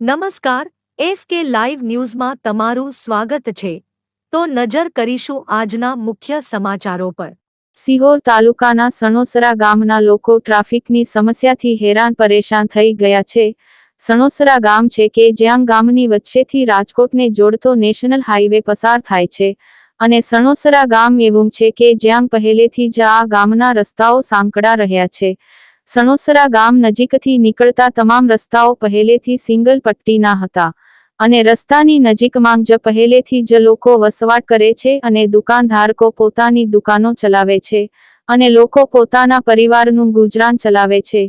નમસ્કાર, એફ કે લાઈવ ન્યૂઝમાં તમારું સ્વાગત છે. તો નજર કરીશું આજના મુખ્ય સમાચારો પર. સિહોર તાલુકાના સણોસરા ગામના લોકો ટ્રાફિકની સમસ્યાથી હેરાન પરેશાન થઈ ગયા છે. સણોસરા ગામ છે કે જ્યાં ગામની વચ્ચેથી રાજકોટને જોડતો નેશનલ હાઈવે પસાર થાય છે. અને સણોસરા ગામ એવું છે કે જ્યાં પહેલેથી જ આ ગામના રસ્તાઓ સાંકડા રહ્યા છે. સણોસરા ગામ નજીકથી નીકળતા તમામ રસ્તાઓ પહેલેથી સિંગલ પટ્ટીના હતા અને રસ્તાની નજીકમાં જ પહેલેથી જ લોકો વસવાટ કરે છે અને દુકાનધારકો પોતાની દુકાનો ચલાવે છે અને લોકો પોતાના પરિવારનું ગુજરાન ચલાવે છે.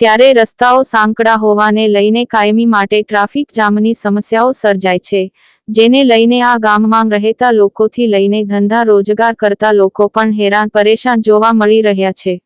ત્યારે રસ્તાઓ સાંકડા હોવાને લઈને કાયમી માટે ટ્રાફિક જામની સમસ્યાઓ સર્જાય છે, જેને લઈને આ ગામમાં રહેતા લોકોથી લઈને ધંધા રોજગાર કરતા લોકો પણ હેરાન પરેશાન જોવા મળી રહ્યા છે.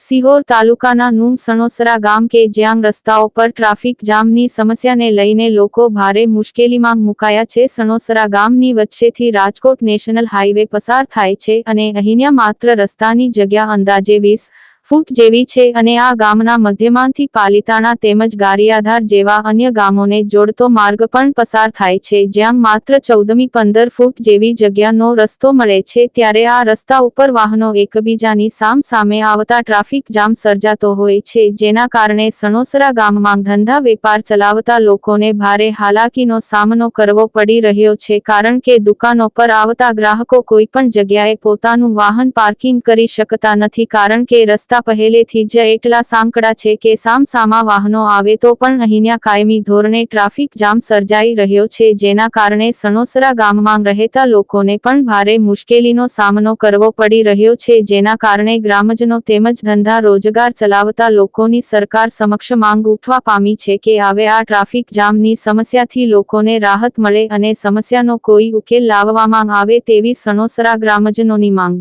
સિહોર તાલુકાના નું સણોસરા ગામ કે જ્યાં રસ્તાઓ પર ટ્રાફિક જામની સમસ્યાને લઈને લોકો ભારે મુશ્કેલીમાં મુકાયા છે. સણોસરા ગામની વચ્ચેથી રાજકોટ નેશનલ હાઈવે પસાર થાય છે અને અહીંયા માત્ર રસ્તાની જગ્યા અંદાજે વીસ ફૂટ જેવી છે અને આ ગામના મધ્યમાંથી પાલિતાણા તેમજ ગારિયાધાર જેવા અન્ય ગામોને જોડતો માર્ગ પણ પસાર થાય છે. જ્યાં માત્ર ચૌદમી પંદર ફૂટ જેવી જગ્યાનો રસ્તો મળે છે, ત્યારે આ રસ્તા ઉપર વાહનો એકબીજાની સામ સામે આવતા ટ્રાફિક જામ સર્જાતો હોય છે, જેના કારણે સણોસરા ગામમાં ધંધા વેપાર ચલાવતા લોકોને ભારે હાલાકીનો સામનો કરવો પડી રહ્યો છે, કારણ કે દુકાનો પર આવતા ગ્રાહકો કોઈ પણ જગ્યાએ પોતાનું વાહન પાર્કિંગ કરી શકતા નથી, કારણ કે રસ્તા પહેલેથી જ એટલા સાંકડા છે કે સામસામા વાહનો આવે તો પણ અહીંયા કાયમી ધોરણે ટ્રાફિક જામ સર્જાઈ રહ્યો છે જેના કારણે સણોસરા ગામમાં રહેતા લોકોને પણ ભારે મુશ્કેલીનો સામનો કરવો પડી રહ્યો છે જેના કારણે ગ્રામજનો તેમજ ધંધા રોજગાર ચલાવતા લોકોની સરકાર સમક્ષ માંગ ઉઠવા પામી છે કે હવે આ ટ્રાફિક જામની સમસ્યાથી લોકોને રાહત મળે અને સમસ્યાનો કોઈ ઉકેલ લાવવામાં આવે તેવી સણોસરા ગ્રામજનોની માંગ.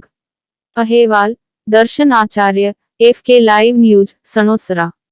અહેવાલ, દર્શન આચાર્ય એફ કે લાઈવ ન્યૂઝ સણોસરા.